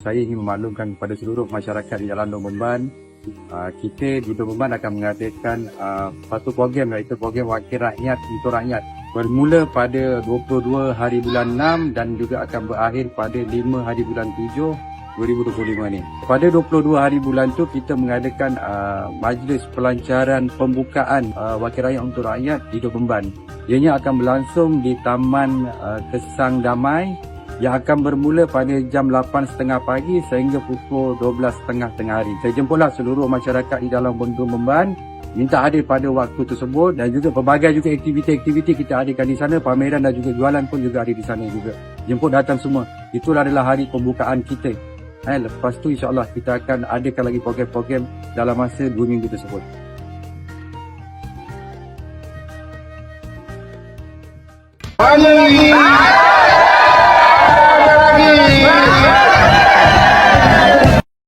Saya ingin memaklumkan kepada seluruh masyarakat di Jalan Dong Beban, uh, kita di Dong Beban akan mengadakan uh, satu program iaitu program Wakil Rakyat untuk Rakyat bermula pada 22 hari bulan 6 dan juga akan berakhir pada 5 hari bulan 7 2025 ni. Pada 22 hari bulan tu kita mengadakan uh, majlis pelancaran pembukaan uh, Wakil Rakyat untuk Rakyat di Dong Beban. Ianya akan berlangsung di Taman uh, Kesang Damai yang akan bermula pada jam 8.30 pagi sehingga pukul 12.30 tengah hari. Saya jemputlah seluruh masyarakat di dalam Bendung Memban minta hadir pada waktu tersebut dan juga pelbagai juga aktiviti-aktiviti kita adakan di sana, pameran dan juga jualan pun juga ada di sana juga. Jemput datang semua. Itulah adalah hari pembukaan kita. Eh, lepas tu insyaAllah kita akan adakan lagi program-program dalam masa 2 minggu tersebut. Ada